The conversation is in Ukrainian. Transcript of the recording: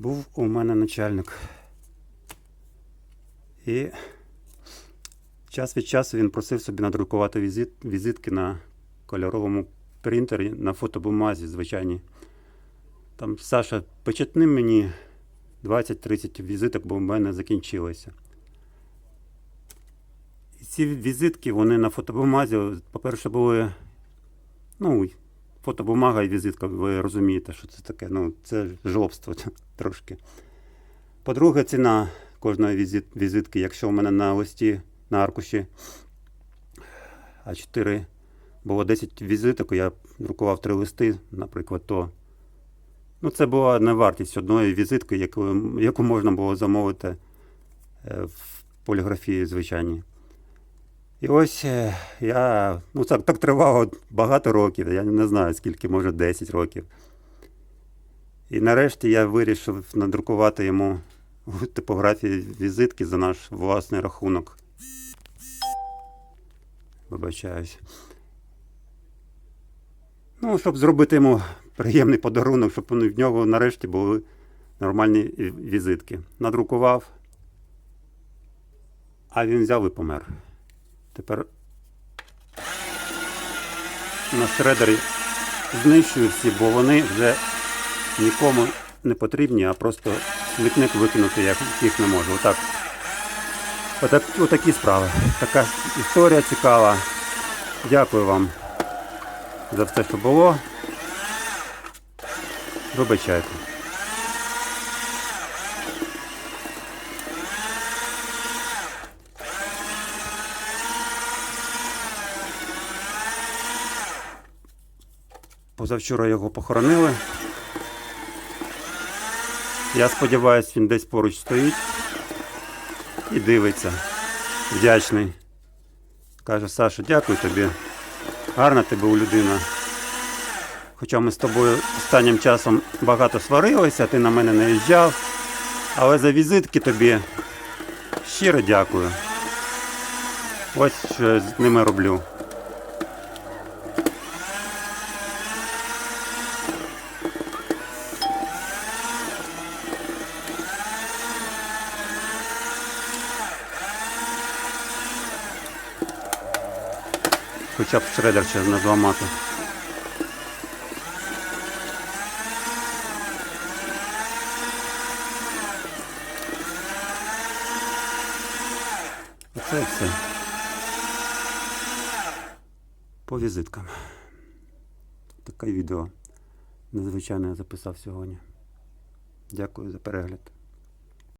Був у мене начальник. І час від часу він просив собі надрукувати візит, візитки на кольоровому принтері на фотобумазі звичайній. Там Саша, почетни мені 20-30 візиток, бо в мене закінчилося. І ці візитки, вони на фотобумазі, по-перше, були. Ну, фотобумага і візитка, ви розумієте, що це таке. Ну, це жлобство трошки. По-друге, ціна кожної візит, візитки, якщо у мене на листі, на аркуші А4 було 10 візиток, я друкував три листи, наприклад, то ну, це була не вартість одної візитки, яку, яку можна було замовити е, в поліграфії звичайній. І ось е, я, ну так, так тривало багато років, я не знаю скільки, може 10 років. І нарешті я вирішив надрукувати йому типографії візитки за наш власний рахунок. Вибачаюсь. Ну, щоб зробити йому приємний подарунок, щоб в нього нарешті були нормальні візитки. Надрукував, а він взяв і помер. Тепер на шредері знищую всі, бо вони вже нікому не потрібні, а просто смітник викинути я їх не можу. Отак. Отак, отакі справи. Така історія цікава. Дякую вам за все, що було. Вибачайте. Позавчора його похоронили. Я сподіваюся, він десь поруч стоїть і дивиться. Вдячний. Каже, Саша, дякую тобі. Гарна ти був людина. Хоча ми з тобою останнім часом багато сварилися, ти на мене не їжджав. Але за візитки тобі щиро дякую. Ось що я з ними роблю. Хоча б шредер ще не зламати. Оце і все. По візиткам. Таке відео незвичайне я записав сьогодні. Дякую за перегляд.